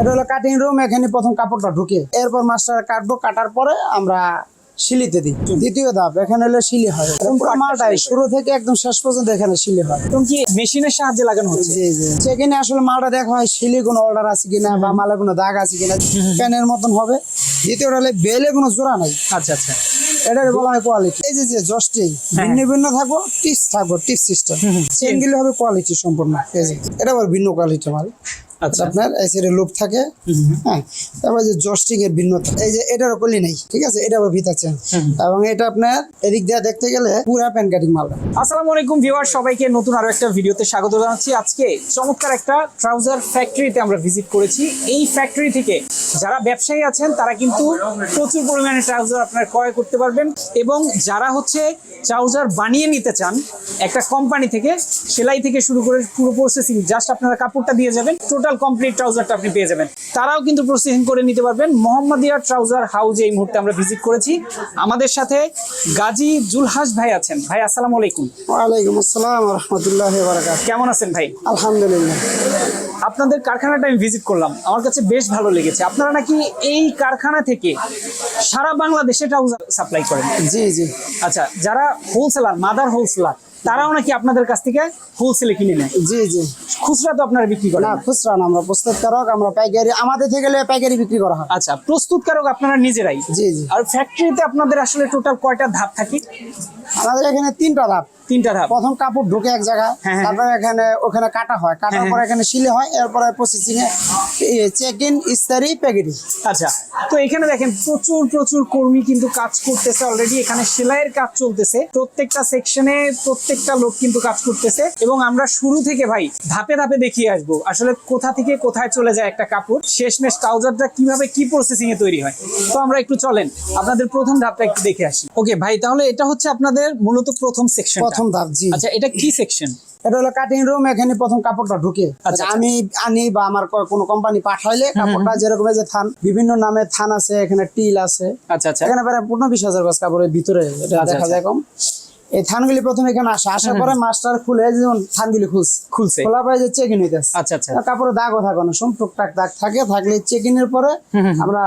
এটা হলো cutting room এখানে প্রথম কাপড়টা ঢুকে। এরপর মাস্টার কাটবো কাটার পরে আমরা শিলিতে দিই। দ্বিতীয় ধাপ এখানে হলো শিলি হয়। পুরো মালটাই শুরু থেকে একদম শেষ পর্যন্ত এখানে শিলি হয়। এবং কি মেশিনের সাহায্যে লাগানো হচ্ছে? জি জি। সেখানে আসলে মালটা দেখা হয় শিলি কোনো অর্ডার আছে কিনা বা মালে কোনো দাগ আছে কিনা প্যানের মতন হবে। দ্বিতীয়টা হলে বেলে কোনো জোড়া নাই। আচ্ছা আচ্ছা। এটা বলা হয় কোয়ালিটি এই যে যে জস্টি ভিন্ন ভিন্ন থাকব টিপস থাকব টিপস সিস্টেম চেনগুলো হবে কোয়ালিটি সম্পূর্ণ। এটা আবার ভিন্ন কোয়ালিটি মাল। আপনার এই সাইডে লুপ থাকে। হ্যাঁ তারপর যে জস্টিং এর ভিন্নতা এই যে এটার কলি নেই ঠিক আছে? এটা আবার ভিতর চেন এবং এটা আপনার এদিক দিয়ে দেখতে গেলে পুরা প্যান কাটিং মাল আসসালামু আলাইকুম ভিউয়ার সবাইকে নতুন আরও একটা ভিডিওতে স্বাগত জানাচ্ছি। আজকে চমৎকার একটা ট্রাউজার ফ্যাক্টরিতে আমরা ভিজিট করেছি। এই ফ্যাক্টরি থেকে যারা ব্যবসায়ী আছেন তারা কিন্তু প্রচুর পরিমাণে ট্রাউজার আপনার ক্রয় করতে পারবেন। এবং যারা হচ্ছে ট্রাউজার বানিয়ে নিতে চান একটা কোম্পানি থেকে সেলাই থেকে শুরু করে পুরো প্রসেসিং জাস্ট আপনারা কাপড়টা দিয়ে যাবেন। টোটাল কমপ্লিট ট্রাউজারটা আপনি পেয়ে যাবেন। তারাও কিন্তু প্রসেসিং করে নিতে পারবেন। মোহাম্মদিয়া ট্রাউজার হাউজে এই মুহূর্তে আমরা ভিজিট করেছি। আমাদের সাথে গাজী জুলহাস ভাই আছেন। ভাই আসসালামু আলাইকুম। ওয়ালাইকুম আসসালাম রহমতুল্লাহ কেমন আছেন ভাই? আলহামদুলিল্লাহ। আপনাদের কারখানাটা আমি ভিজিট করলাম। আমার কাছে বেশ ভালো লেগেছে। আপনারা নাকি এই কারখানা থেকে সারা বাংলাদেশে ট্রাউজার সাপ্লাই করেন? জি জি। আচ্ছা যারা হোলসেলার মাদার হোলসেলার তারাও নাকি আপনাদের কাছ থেকে হোলসেলে কিনে নেয়? জি জি। খুচরা তো আপনারা বিক্রি করেন না। খুচরা না আমরা প্রস্তুতকারক আমরা পাইকারি আমাদের থেকে গেলে পাইকারি বিক্রি করা হয়। আচ্ছা প্রস্তুতকারক আপনারা নিজেরাই? জি জি। আর ফ্যাক্টরিতে আপনাদের আসলে টোটাল কয়টা ধাপ থাকে? আমাদের এখানে তিনটা ধাপ। তিনটা ধাপ। প্রথম কাপড় ঢুকে এক জায়গায় হ্যাঁ, হ্যাঁ। তারপরে এখানে ওখানে কাটা হয়। কাটার হ্যাঁ, পরে এখানে শিলে হয় এরপরে প্রসেসিং এ চেক ইন ইস্তারি প্যাকেটিং আচ্ছা তো এখানে দেখেন প্রচুর প্রচুর কর্মী কিন্তু কাজ করতেছে অলরেডি এখানে সেলাইয়ের কাজ চলতেছে। প্রত্যেকটা সেকশনে প্রত্যেকটা লোক কিন্তু কাজ করতেছে। এবং আমরা শুরু থেকে ভাই ধাপে ধাপে দেখিয়ে আসব। আসলে কোথা থেকে কোথায় চলে যায় একটা কাপড়? শেষমেশ ট্রাউজারটা কীভাবে কি প্রসেসিং এ তৈরি হয়? তো আমরা একটু চলেন আপনাদের প্রথম ধাপটা একটু দেখে আসি। ওকে ভাই তাহলে এটা হচ্ছে আপনাদের মূলত প্রথম সেকশন প্রথম ধাপ জি। আচ্ছা এটা কি সেকশন এটা হলো কাটিং রুম এখানে প্রথম কাপড়টা ঢুকে। আচ্ছা। আমি আনি বা আমার কোনো কোম্পানি পাঠাইলে কাপড়টা যেরকম যে থান বিভিন্ন নামে থান আছে এখানে টিল আছে। আচ্ছা আচ্ছা। এখানে প্রায় পনেরো বিশ হাজার গজ কাপড়ের ভিতরে এটা আচ্ছা, দেখা আচ্ছা। যায় কম। এই থানগুলি প্রথমে এখানে আসে। আসার পরে মাস্টার খুলে যেমন থানগুলি খুলছে। খোলা পায় যে চেক ইন হইতেছে। আচ্ছা আচ্ছা। কাপড়ে দাগও থাকে না সব টুকটাক দাগ থাকে। থাকলে চেক ইনের পরে আমরা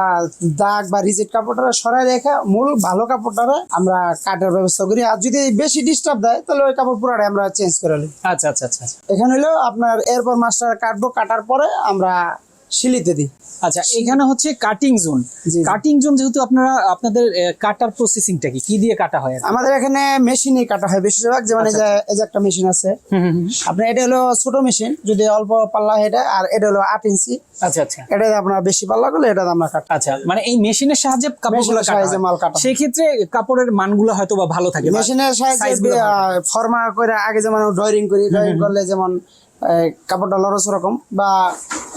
দাগ বা রিজেক্ট কাপড়টা সরাই রেখে মূল ভালো কাপড়টারে আমরা কাটার ব্যবস্থা করি। আর যদি বেশি ডিস্টার্ব দেয় তাহলে ওই কাপড় পুরাটাই আমরা চেঞ্জ করে নিই। আচ্ছা আচ্ছা আচ্ছা। এখানে হলো আপনার এরপর মাস্টার কাটবো কাটার পরে আমরা শিলিতে দিই আচ্ছা এখানে হচ্ছে কাটিং জোন। কাটিং জোন যেহেতু আপনারা আপনাদের কাটার প্রসেসিংটা কি? কি দিয়ে কাটা হয় আমাদের এখানে মেশিনে কাটা হয় বেশিরভাগ যেমন এই যে এই যে একটা মেশিন আছে। আপনার এটা হলো ছোট মেশিন যদি অল্প পাল্লা এটা আর এটা হলো আট ইঞ্চি। আচ্ছা আচ্ছা। এটা আপনার বেশি পাল্লা করলে এটা আমরা কাটা আচ্ছা মানে এই মেশিনের সাহায্যে কাপড়গুলো সাহায্যে মাল কাটা সেই ক্ষেত্রে কাপড়ের মানগুলো হয়তো বা ভালো থাকে মেশিনের সাহায্যে। ফর্মা করে আগে যেমন ড্রয়িং করি ড্রয়িং করলে যেমন কাপড়টা লরস রকম বা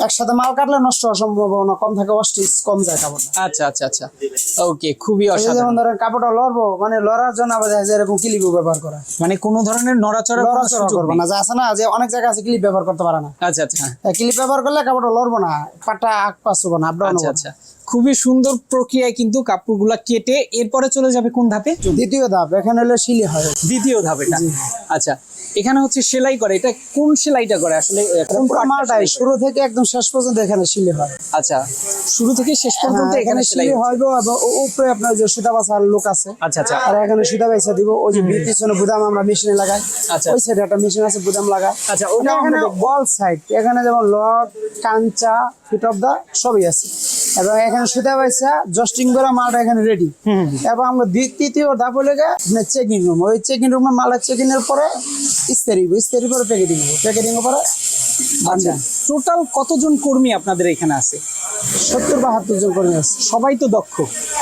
একসাথে মাল কাটলে নষ্ট হওয়ার সম্ভাবনা কম থাকে অস্টিচ কম যায় কাপড়টা। আচ্ছা আচ্ছা আচ্ছা। ওকে খুবই অসাধারণ যেমন ধরেন কাপড়টা লড়বো মানে লড়ার জন্য আবার দেখা যায় এরকম ক্লিপও ব্যবহার করা। মানে কোনো ধরনের নড়াচড়া সুযোগ করব না যে আছে না যে অনেক জায়গা আছে ক্লিপ ব্যবহার করতে পারে না। আচ্ছা আচ্ছা। ক্লিপ ব্যবহার করলে কাপড়টা লড়বো না পাটা আগ পাস হব না আচ্ছা আচ্ছা। খুবই সুন্দর প্রক্রিয়ায় কিন্তু কাপড়গুলা কেটে এরপরে চলে যাবে কোন ধাপে? দ্বিতীয় ধাপ এখানে হলে শিলি হয়। দ্বিতীয় ধাপ এটা। আচ্ছা এখানে হচ্ছে সেলাই করে এটা কোন সেলাইটা করে আসলে? মালটাই শুরু থেকে একদম শেষ পর্যন্ত এখানে শিলি হয়। আচ্ছা শুরু থেকে শেষ পর্যন্ত হ্যাঁ, এখানে এখানে সেলাই। এবং উপরে আপনার যে সুতা লোক আছে আচ্ছা আচ্ছা। আর এখানে সুতা বাইসা দিব। ওই যে পিছনে বুদাম আমরা মেশিনে লাগাই। আচ্ছা। ওই সাইডে একটা মেশিন আছে বুদাম লাগাই। আচ্ছা, ওটা এখানে। অল সাইড এখানে যেমন লক কাঞ্চা ফিট অফ দা সবই আছে। এবং এখানে সুতা বাইসা জাস্টিং করে মালটা এখানে রেডি এবং আমরা তৃতীয় ধাপ হলে চেকিং রুম ওই চেকিং রুমে মালের চেকিং এর পরে ইস্তারি ইস্তারি পরে প্যাকেটিং প্যাকেটিং এর পরে আচ্ছা। টোটাল কতজন কর্মী আপনাদের এখানে আছে? সত্তর বাহাত্তর জন কর্মী আছে। সবাই তো দক্ষ।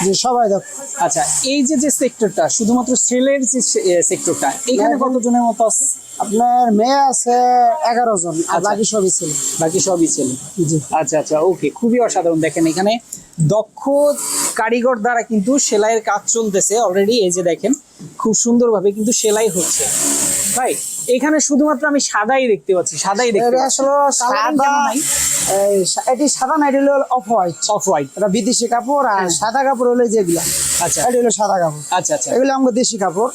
যে সবাই দক্ষ। আচ্ছা এই যে যে সেক্টরটা শুধুমাত্র সেলের যে সেক্টরটা এখানে কতজনের মতো আছে? আপনার মেয়ে আছে এগারো জন। আর আচ্ছা। বাকি সবই ছেলে। বাকি সবই ছেলে। জি। আচ্ছা আচ্ছা ওকে খুবই অসাধারণ। দেখেন এখানে দক্ষ কারিগর দ্বারা কিন্তু সেলাইয়ের কাজ চলতেছে অলরেডি এই যে দেখেন খুব সুন্দরভাবে কিন্তু সেলাই হচ্ছে। ভাই এখানে শুধুমাত্র আমি সাদাই দেখতে পাচ্ছি সাদাই দেখতে আসলে সাদা নাই? এটি সাদা না এটি হলো অফ হোয়াইট অফ হোয়াইট এটা বিদেশি কাপড় আর সাদা কাপড় হলো যেগুলা আচ্ছা। এটি হলো সাদা কাপড়। আচ্ছা আচ্ছা। এগুলো আমাদের দেশি কাপড়।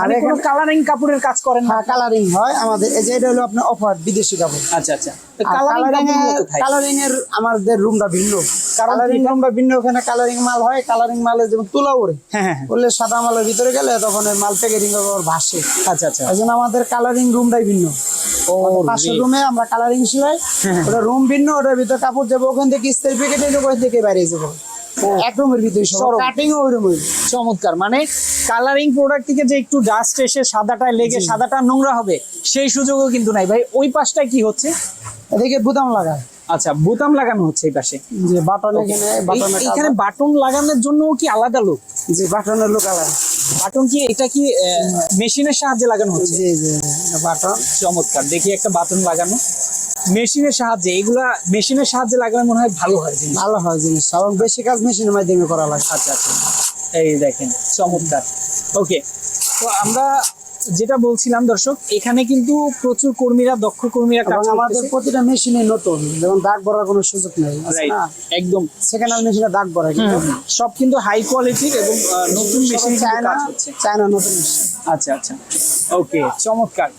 আর এখানে কালারিং কাপড়ের কাজ করেন হ্যাঁ কালারিং হয় আমাদের। এই যে এটা হলো আপনার অফার বিদেশি কাপড়। আচ্ছা আচ্ছা। কালারিং এর কালারিং এর আমাদের রুমটা ভিন্ন। কালারিং রুমটা ভিন্ন ওখানে কালারিং মাল হয় কালারিং মালে যেমন তুলা ওরে হ্যাঁ হ্যাঁ হ্যাঁ। বললে সাদা মালের ভিতরে গেলে তখন ওই মাল প্যাকেটিং ভাসে। আচ্ছা আচ্ছা। এই আমাদের কালারিং রুমটাই ভিন্ন। পাশের রুমে আমরা কালারিং সেলাই হ্যাঁ, ওটা রুম ভিন্ন ওটার ভিতরে কাপড় যাব ওখান থেকে ইস্তের প্যাকেট ওখান থেকে বাইরে যাব। এক রুমের ভিতরে সরম। কাটিং ওই রুমের চমৎকার। মানে কালারিং প্রোডাক্ট থেকে যে একটু ডাস্ট এসে সাদাটায় লেগে সাদাটা নোংরা হবে সেই সুযোগও কিন্তু নাই। ভাই ওই কি হচ্ছে? এদিকে লাগায়। আচ্ছা বোতাম লাগানো হচ্ছে এই পাশে। যে বাটন এখানে এখানে বাটন লাগানোর জন্য কি আলাদা লোক যে বাটনের লোক আলাদা। বাটন কি এটা কি মেশিনের সাহায্যে লাগানো হচ্ছে? জি জি বাটন। চমৎকার। দেখি একটা বাটন লাগানো। মেশিনের সাহায্যে এগুলা মেশিনের সাহায্যে লাগালে মনে হয় ভালো হয় জিনিস। ভালো হয় জিনিস। সব বেশি কাজ মেশিনের মাধ্যমে করা লাগে। আচ্ছা আচ্ছা। এই দেখেন চমৎকার। ওকে তো আমরা যেটা বলছিলাম দর্শক এখানে কিন্তু প্রচুর কর্মীরা দক্ষ কর্মীরা কাজ আমাদের প্রতিটা মেশিনে নতুন যেমন দাগ ভরার কোনো সুযোগ নেই একদম। সেকেন্ড হ্যান্ড মেশিনে দাগ ভরা কিন্তু। সব কিন্তু হাই কোয়ালিটির এবং নতুন মেশিন চায়না চায়না নতুন মেশিন আচ্ছা আচ্ছা। ওকে চমৎকার।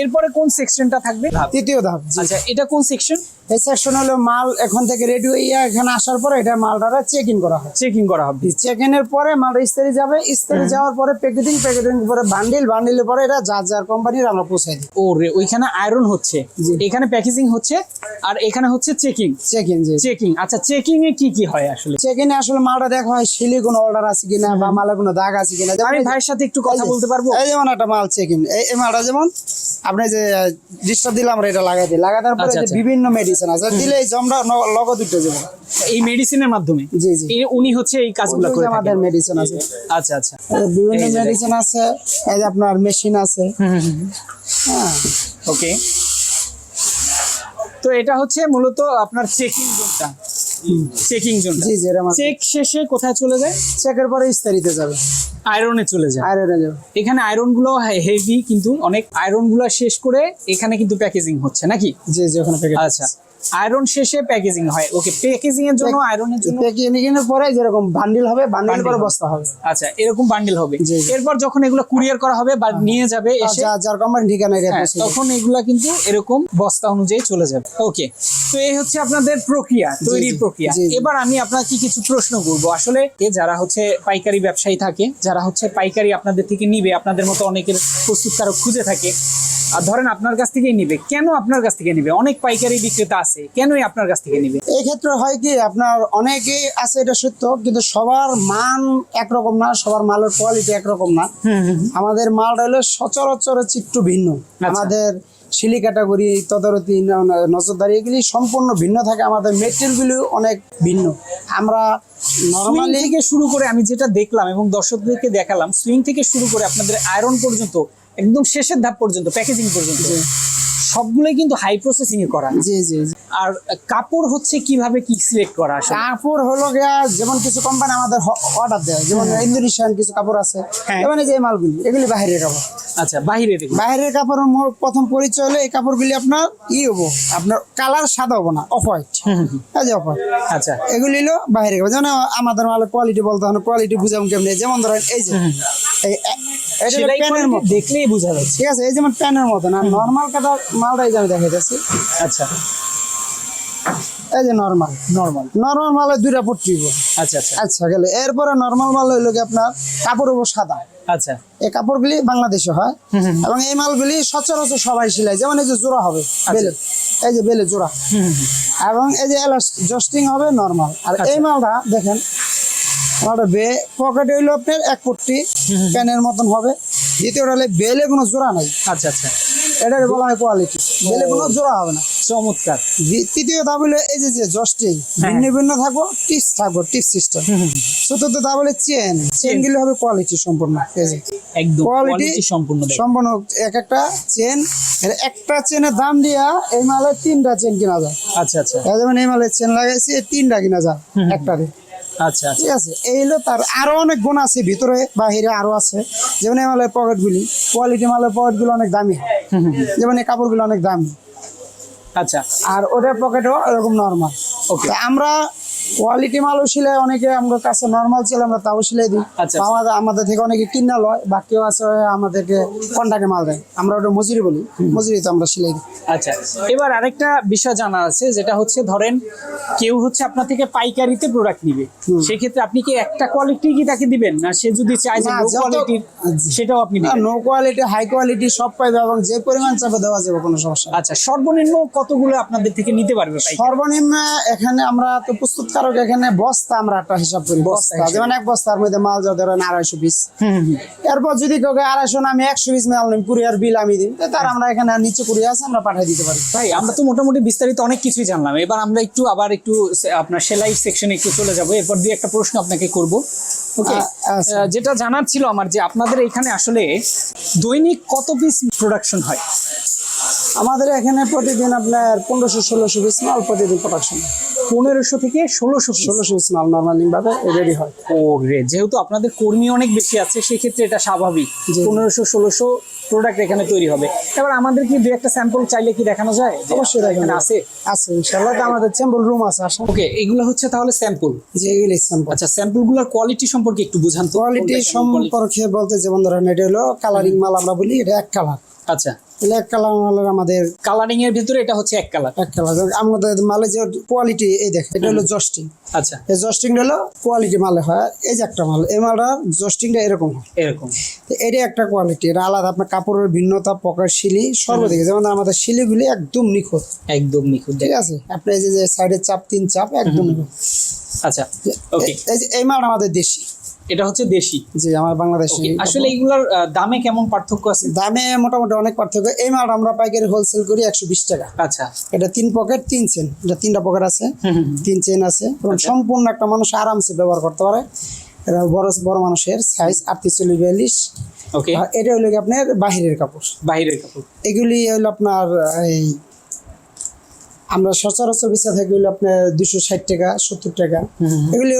এরপরে কোন সেকশনটা থাকবে? তৃতীয় ধাপ আচ্ছা এটা কোন সেকশন এই সেকশন হলো মাল এখন থেকে রেডি হয়ে এখানে আসার পরে এটা মালটা চেক ইন করা হয় চেকিং করা হবে। চেক ইনের পরে মালটা ইস্তারি যাবে ইস্তারি যাওয়ার পরে প্যাকেটিং প্যাকেটিং পরে বান্ডিল বান্ডিলের পরে এটা যার যার কোম্পানির আমরা পৌঁছাই দিই। ও রে ওইখানে আয়রন হচ্ছে। এখানে প্যাকেজিং হচ্ছে আর এখানে হচ্ছে চেকিং চেক যে চেকিং আচ্ছা চেকিং এ কি কি হয় আসলে? চেক ইনে আসলে মালটা দেখা হয় শিলি কোনো অর্ডার আছে কিনা বা মালে কোনো দাগ আছে কিনা। আমি ভাইয়ের সাথে একটু কথা বলতে পারব? এই যেমন একটা মাল চেক এই মালটা যেমন আপনি যে ডিস্টার্ব দিলাম আমরা এটা লাগাই দিই। লাগানোর পরে আচ্ছা, যে আচ্ছা। বিভিন্ন মেডিসিন আছে দিলে এই জমটা লগত উঠে যাবে। এই মেডিসিনের মাধ্যমে? জি জি। এ- উনি হচ্ছে এই কাজগুলো করে আমাদের মেডিসিন আছে। আচ্ছা আচ্ছা। বিভিন্ন মেডিসিন আছে এই যে আপনার মেশিন আছে। হ্যাঁ। ওকে। তো এটা হচ্ছে মূলত আপনার চেকিং জোনটা। চেকিং জোনটা। জি জি চেক শেষে কোথায় চলে যায়? চেকের পরে ইস্তারিতে যাবে। আয়রনে চলে যায়। আয়রনে যাবে। এখানে আয়রনগুলো হেভি কিন্তু অনেক আয়রনগুলো শেষ করে এখানে কিন্তু প্যাকেজিং হচ্ছে নাকি? জি জি ওখানে প্যাকেট আচ্ছা। আয়রন শেষে প্যাকেজিং হয়। ওকে প্যাকেজিং এর জন্য আয়রনের জন্য প্যাকেজিং এর পরে যেরকম বান্ডিল হবে বান্ডিল পরে বস্তা হবে। আচ্ছা এরকম বান্ডিল হবে। এরপর যখন এগুলো কুরিয়ার করা হবে বা নিয়ে যাবে এসে যার কোম্পানি ঠিকানা হ্যাঁ। তখন এগুলা কিন্তু এরকম বস্তা অনুযায়ী চলে যাবে। ওকে তো এই হচ্ছে আপনাদের প্রক্রিয়া তৈরির প্রক্রিয়া। এবার আমি আপনাকে কিছু প্রশ্ন করব। আসলে যারা হচ্ছে পাইকারি ব্যবসায়ী থাকে যারা হচ্ছে পাইকারি আপনাদের থেকে নিবে আপনাদের মতো অনেকের প্রস্তুতকারক খুঁজে থাকে ধরেন আপনার কাছ থেকেই নিবে। কেন আপনার কাছ থেকে নিবে? অনেক পাইকারি বিক্রেতা আছে কেনই আপনার কাছ থেকে নিবে? এই ক্ষেত্রে হয় কি আপনার অনেকেই আছে এটা সত্য কিন্তু সবার মান একরকম না সবার মালের কোয়ালিটি একরকম না। আমাদের মাল হলো সচরাচর হচ্ছে একটু ভিন্ন। আচ্ছা। আমাদের শিলি ক্যাটাগরি তদারতি নজরদারি এগুলি সম্পূর্ণ ভিন্ন থাকে। আমাদের মেটেরিয়ালগুলি অনেক ভিন্ন। আমরা নর্মালি থেকে শুরু করে আমি যেটা দেখলাম এবং দর্শকদেরকে দেখালাম সুইং থেকে শুরু করে আপনাদের আয়রন পর্যন্ত একদম শেষের ধাপ পর্যন্ত প্যাকেজিং পর্যন্ত। সবগুলোই কিন্তু হাই প্রসেসিং এ করা। জি জি জি। আর কাপড় হচ্ছে কীভাবে কি সিলেক্ট করা আসলে? কাপড় হলো গিয়া যেমন কিছু কোম্পানি আমাদের অর্ডার দেয় যেমন ইন্দোনেশিয়ান কিছু কাপড় আছে হ্যাঁ। যেমন এই যে মালগুলি এগুলি বাহিরের কাপড়। আচ্ছা বাইরে দেখুন বাইরের কাপড়ের মোর প্রথম পরিচয় হলে এই কাপড়গুলি আপনার ই হব আপনার কালার সাদা হব না অফ হোয়াইট যে অফ হোয়াইট আচ্ছা। এগুলি হলো বাইরের কাপড়। যেমন আমাদের মালের কোয়ালিটি বলতে হবে কোয়ালিটি বুঝাম কেমনি? যেমন ধরেন এই যে দেখলেই বোঝা যাচ্ছে। ঠিক আছে এই যেমন প্যানের মতো না নর্মাল কাটা মালটাই যে আমি দেখাইতেছি। আচ্ছা। এই যে নর্মাল নর্মাল নর্মাল মালে দুইটা পট্টি আচ্ছা আচ্ছা। আচ্ছা গেলে। এরপরে নর্মাল মাল হইল কি আপনার কাপড় উপর সাদা। আচ্ছা। এই কাপড়গুলি বাংলাদেশে হয়। এবং এই মালগুলি সচরাচর সবাই সিলাই যেমন এই যে জোড়া হবে বেলে। এই যে বেলে জোড়া। এবং এই যে জস্টিং হবে নর্মাল আর এই মালটা দেখেন মালটা বে পকেটে হইল আপনার এক পট্টি প্যানের মতন হবে। দ্বিতীয়টা হলে বেলে কোনো জোড়া নাই। আচ্ছা আচ্ছা। এটাকে বলা হয় কোয়ালিটি। বেলে কোনো জোড়া হবে না। চমৎকার। তৃতীয় ধাপ হলো এই যে যে জস্টিং হ্যাঁ। ভিন্ন ভিন্ন থাকব টিপস থাকব সিস্টেম চতুর্থ ধাপ হলো চেন চেনগুলো হবে কোয়ালিটি সম্পূর্ণ এই যে। একদম কোয়ালিটি সম্পূর্ণ সম্পূর্ণ এক একটা চেন একটা চেনের দাম দিয়া এই মালে তিনটা চেন কিনা যায়। আচ্ছা আচ্ছা। যেমন এই মালের চেন লাগাইছি তিনটা কিনা যায় একটারে আচ্ছা আচ্ছা। ঠিক আছে এই হলো তার আরও অনেক গুণ আছে ভিতরে বাহিরে আরও আছে। যেমন এই মালের পকেট গুলি কোয়ালিটি মালের পকেটগুলো অনেক দামি। হয় যেমন এই কাপড়গুলো অনেক দামি। আচ্ছা। আর ওটার পকেটও এরকম নর্মাল ওকে আমরা কোয়ালিটি মালও সিলাই অনেকে আমাদের কাছে নর্মাল ছিল আমরা তাও সিলাই দিই। আচ্ছা। আমাদের আমাদের থেকে অনেকে কিনা লয় বা কেউ আছে আমাদেরকে কন্টাক্টে মাল দেয়। আমরা ওটা মজুরি বলি। মজুরি তো আমরা সিলাই দিই। আচ্ছা এবার আরেকটা বিষয় জানা আছে যেটা হচ্ছে ধরেন কেউ হচ্ছে আপনার থেকে পাইকারিতে প্রোডাক্ট নিবে। সেক্ষেত্রে আপনি কি একটা কোয়ালিটি কি তাকে দিবেন? না সে যদি চায় যে না, লো কোয়ালিটির সেটাও আপনি দিবেন? নো কোয়ালিটি হাই কোয়ালিটি সব পাইবে এবং যে পরিমাণ চাপে দেওয়া যাবে কোনো সমস্যা আচ্ছা সর্বনিম্ন কতগুলো আপনাদের থেকে নিতে পারবে সর্বনিম্ন এখানে আমরা তো প্রস্তুতকারক এখানে বস্তা আমরা একটা হিসাব করি বস্তা যেমন এক বস্তার মধ্যে মাল যা ধরেন আড়াইশো পিস। এরপর যদি আড়াইশো না আমি একশো পিস মাল নিই কুরিয়ার বিল আমি দিই তার আমরা এখানে নিচে কুরিয়ার আছে আমরা পাঠিয়ে দিতে পারি। ভাই আমরা তো মোটামুটি বিস্তারিত অনেক কিছুই জানলাম। এবার আমরা একটু আবার একটু আপনার সেলাই সেকশনে একটু চলে যাব। এরপর দুই একটা প্রশ্ন আপনাকে করব। ওকে আচ্ছা। যেটা জানার ছিল আমার যে আপনাদের এখানে আসলে দৈনিক কত পিস প্রোডাকশন হয়? আমাদের এখানে প্রতিদিন আপনার পনেরোশো ষোলোশো পিস মাল প্রতিদিন প্রোডাকশন পনেরোশো থেকে ষোলোশো ষোলোশো পিস মাল নর্মালি ভাবে রেডি হয়। ওরে যেহেতু আপনাদের কর্মী অনেক বেশি আছে সেক্ষেত্রে এটা স্বাভাবিক। পনেরোশো ষোলোশো প্রোডাক্ট এখানে তৈরি হবে। এবার আমাদের কি দু একটা স্যাম্পল চাইলে কি দেখানো যায়? অবশ্যই এখানে আছে? আছে ইনশাল্লাহ তো আমাদের চেম্বল রুম আছে আসেন। ওকে এগুলো হচ্ছে তাহলে স্যাম্পল যে এগুলি স্যাম্পল আচ্ছা স্যাম্পলগুলোর কোয়ালিটি সম্পর্কে একটু বুঝান তো। কোয়ালিটি সম্পর্কে বলতে যেমন ধরেন এটা হলো কালারিং মাল আমরা বলি এটা এক কালার আচ্ছা। তাহলে এক কালার মালের আমাদের কালারিং এর ভিতরে এটা হচ্ছে এক কালার এক কালার আমাদের মালে যে কোয়ালিটি এই দেখে এটা হলো জস্টিং আচ্ছা। এই জস্টিংটা হলো কোয়ালিটি মালে হয়। এই যে একটা মাল এই মালটার জস্টিংটা এরকম হয়। এরকম। এটা একটা কোয়ালিটি এটা আলাদা। আপনার কাপড়ের ভিন্নতা পকার শিলি সর্বদিকে। যেমন আমাদের শিলিগুলি একদম নিখুঁত। একদম নিখুঁত ঠিক আছে? আপনি এই যে যে সাইডের চাপ তিন চাপ একদম নিখুঁত। আচ্ছা ওকে এই যে এই মাল আমাদের দেশি। এটা হচ্ছে দেশি? জি আমার বাংলাদেশি আসলে এইগুলোর দামে কেমন পার্থক্য আছে? দামে মোটামুটি অনেক পার্থক্য। এই মাল আমরা পাইকারি হোলসেল করি একশো বিশ টাকা। আচ্ছা। এটা তিন পকেট তিন চেন এটা তিনটা পকেট আছে। তিন চেন আছে। এবং আচ্ছা। সম্পূর্ণ একটা মানুষ আরামসে ব্যবহার করতে পারে। এটা বড় বড় মানুষের সাইজ আটত্রিশ চল্লিশ বিয়াল্লিশ। ওকে এটা হলো আপনার বাহিরের কাপড়। বাইরের কাপড়। এগুলি হলো আপনার এই আমরা সচরাচর বেচা থাকি হলো আপনার দুশো ষাট টাকা, সত্তর টাকা। এগুলি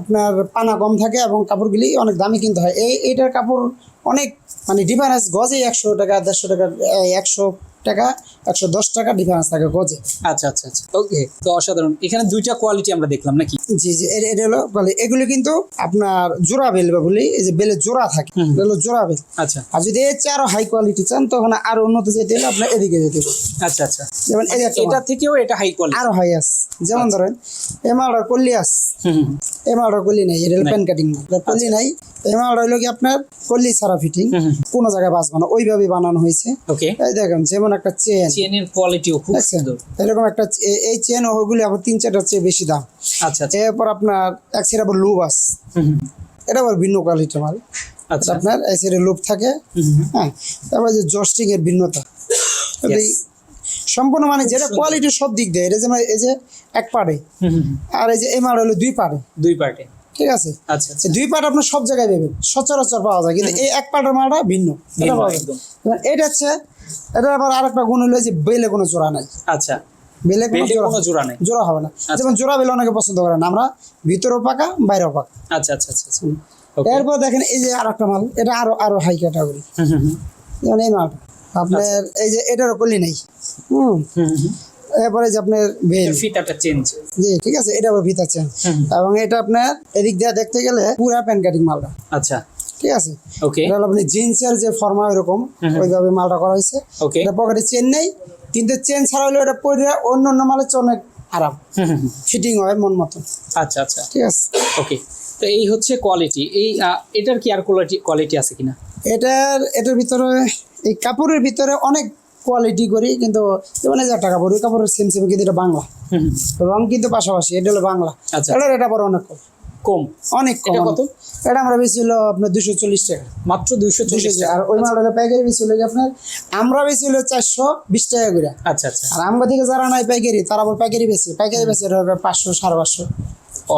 আপনার পানা কম থাকে এবং কাপড়গুলি অনেক দামি কিনতে হয়। এই, এইটার কাপড় অনেক মানে ডিফারেন্স গজে একশো টাকা, দেড়শো টাকা একশো টাকা। একশো দশ টাকা ডিফারেন্স থাকে গজে। আচ্ছা আচ্ছা আচ্ছা। ওকে তো অসাধারণ। এখানে দুইটা কোয়ালিটি আমরা দেখলাম নাকি? জি জি এটা হলো বলে এগুলি কিন্তু আপনার জোড়া বেল বা বলি এই যে বেলের জোড়া থাকে হলো জোড়া বেল আচ্ছা। আর যদি এর চেয়ে আরও হাই কোয়ালিটি চান তখন আরও উন্নত যেতে হলে আপনার এদিকে যেতে হবে। আচ্ছা আচ্ছা। যেমন এটা থেকেও এটা হাই কোয়ালিটি আরও হাই আছে। যেমন ধরেন এই মালটার কল্লি আছে এই মালটার কল্লি নাই এটা হলো প্যান কাটিং কল্লি নাই এই মালটা হলো কি আপনার কল্লি ছাড়া ফিটিং কোনো জায়গায় বাঁচবে না ওইভাবে বানানো হয়েছে। ওকে এই দেখেন যেমন একটা চেন চেনের কোয়ালিটিও খুব সুন্দর। এরকম একটা এই চেন ওগুলি আবার তিন চারটার চেয়ে বেশি দাম। আচ্ছা আচ্ছা। এরপর আপনার এক সাইড আবার লুব হুম। এটা আবার ভিন্ন কোয়ালিটির মাল। আচ্ছা। আপনার এই সাইডে লুপ থাকে। হ্যাঁ তারপর যে জস্টিং এর ভিন্নতা। সম্পূর্ণ মানে যেটা কোয়ালিটি সব দিক দিয়ে এটা যেমন এই যে এক হুম। আর এই যে এই মাল হলো দুই পাড়ে। দুই পার্টে ঠিক আছে? আচ্ছা আচ্ছা। দুই পাট আপনার সব জায়গায় পাবেন সচরাচর পাওয়া যায় কিন্তু এই এক পাটের মালটা ভিন্ন। এটা হচ্ছে এটা আবার আরেকটা গুণ হলো যে বেলে কোনো জোড়া নাই। আচ্ছা। বেলে কোনো জোড়া নেই। জোড়া হবে না। যেমন জোড়া বেলে অনেকে পছন্দ করে না আমরা ভিতরেও পাকা বাইরেও পাকা। আচ্ছা আচ্ছা আচ্ছা আচ্ছা। এরপর দেখেন এই যে আরেকটা মাল এটা আরও আরও হাই ক্যাটাগরি। যেমন এই মালটা। আপনার এই যে এটারও কলি নেই হুম। এরপরে যে আপনার ভেল ফিতাটা চেঞ্জ জি ঠিক আছে এটা আবার ভিতর চেন এবং এটা আপনার এদিক দিয়ে দেখতে গেলে পুরা প্যান কাটিং মালটা। আচ্ছা। ঠিক আছে? ওকে এটা আপনি জিন্সের যে ফর্মা এরকম ওইভাবে মালটা করা হয়েছে। ওকে এটা পকেটে চেন নেই কিন্তু চেন ছাড়া হলে এটা পরে অন্য অন্য মালের চেয়ে অনেক আরাম। ফিটিং হয় মন মতো। আচ্ছা আচ্ছা। ঠিক আছে? ওকে তো এই হচ্ছে কোয়ালিটি এই এটার কি আর কোয়ালিটি কোয়ালিটি আছে কিনা? এটার এটার ভিতরে এই কাপড়ের ভিতরে অনেক কোয়ালিটি করি কিন্তু যেমন এই যে একটা কাপড় ওই কাপড়ের সেম সেম কিন্তু এটা বাংলা। রং কিন্তু পাশাপাশি এটা হলো বাংলা। আচ্ছা। এটার এটা আবার অনেক কম। কম? অনেক কম এটা কত? এটা আমরা বেশি হলো আপনার দুশো চল্লিশ টাকা। মাত্র দুইশো দুশো চল্লিশ। আর ওই মালটা পাইকারি বেশি হলো আপনার? আমরা বেশি হলো চারশো বিশ টাকা করে আচ্ছা আচ্ছা। আর আমরা থেকে যারা নাই পাইকারি তারা আবার পাইকারি বেশি। পাইকারি বেশি পাঁচশো সাড়ে পাঁচশো।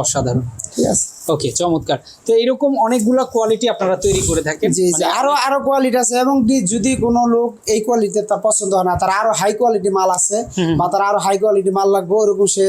অসাধারণ। ঠিক আছে ওকে চমৎকার। তো এরকম অনেকগুলা কোয়ালিটি আপনারা তৈরি করে থাকেন। জি জি। মানে আরও আরও কোয়ালিটি আছে এবং কি যদি কোনো লোক এই কোয়ালিটি তার পছন্দ হয় না তার আরও হাই কোয়ালিটি মাল আছে বা তার আরও হাই কোয়ালিটি মাল লাগবে ওরকম সে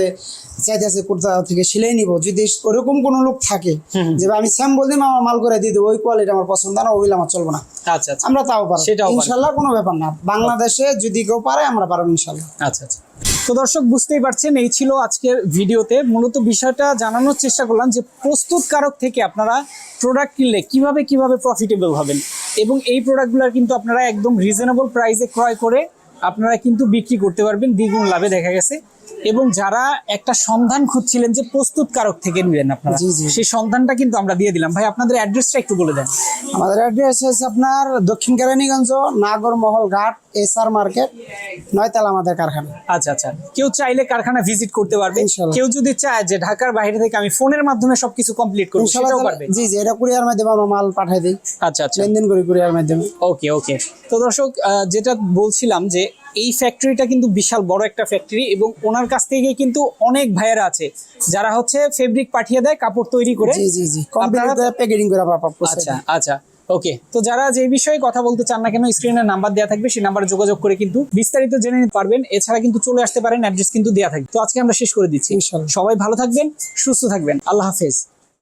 চাইতেছে কোথা থেকে সিলাই নিব। যদি ওরকম কোনো লোক থাকে যে আমি স্যাম বলতে আমার মাল করে দিয়ে দেবো ওই কোয়ালিটি আমার পছন্দ না ওইগুলো আমার চলবে না। আচ্ছা আচ্ছা। আমরা তাও পারব। ইনশাল্লাহ কোনো ব্যাপার না। বাংলাদেশে যদি কেউ পারে আমরা পারব ইনশাল্লাহ। আচ্ছা আচ্ছা। তো দর্শক বুঝতেই পারছেন এই ছিল আজকের ভিডিওতে। মূলত বিষয়টা জানানোর চেষ্টা করলাম যে প্রস্তুতকারক থেকে আপনারা প্রোডাক্ট কিনলে কীভাবে কীভাবে প্রফিটেবল হবেন এবং এই প্রোডাক্টগুলো কিন্তু আপনারা একদম রিজনেবল প্রাইসে ক্রয় করে আপনারা কিন্তু বিক্রি করতে পারবেন দ্বিগুণ লাভে দেখা গেছে। এবং যারা একটা সন্ধান খুঁজছিলেন যে প্রস্তুতকারক থেকে নিলেন আপনারা জি, জি। সেই সন্ধানটা কিন্তু আমরা দিয়ে দিলাম। ভাই আপনাদের অ্যাড্রেসটা একটু বলে দেন। আমাদের অ্যাড্রেস হচ্ছে আপনার দক্ষিণ কেরানীগঞ্জ নাগরমহল ঘাট এসআর মার্কেট নয়তলা আমাদের কারখানা। আচ্ছা আচ্ছা। কেউ চাইলে কারখানা ভিজিট করতে পারবে। কেউ যদি চায় যে ঢাকার বাইরে থেকে আমি ফোনের মাধ্যমে সবকিছু কমপ্লিট করব সেটাও পারবে। জি জি এটা কুরিয়ার মাধ্যমে আমরা মাল পাঠাই দিই। আচ্ছা আচ্ছা। লেনদেন করি কুরিয়ার মাধ্যমে। ওকে ওকে তো দর্শক যেটা বলছিলাম যে এই ফ্যাক্টরিটা কিন্তু বিশাল বড় একটা ফ্যাক্টরি এবং ওনার কাছ থেকে কিন্তু অনেক ভাইয়েরা আছে। যারা হচ্ছে ফেব্রিক পাঠিয়ে দেয় কাপড় তৈরি করে। জি জি জি। কমপ্লিট প্যাকেজিং করে আচ্ছা আচ্ছা। ওকে তো যারা যে বিষয়ে কথা বলতে চান না কেন স্ক্রিনে নাম্বার দেওয়া থাকবে সেই নাম্বারে যোগাযোগ করে কিন্তু বিস্তারিত জেনে নিতে পারবেন। এছাড়া কিন্তু চলে আসতে পারেন অ্যাড্রেস কিন্তু দেওয়া থাকবে। তো আজকে আমরা শেষ করে দিচ্ছি। সবাই ভালো থাকবেন সুস্থ থাকবেন। আল্লাহ হাফেজ।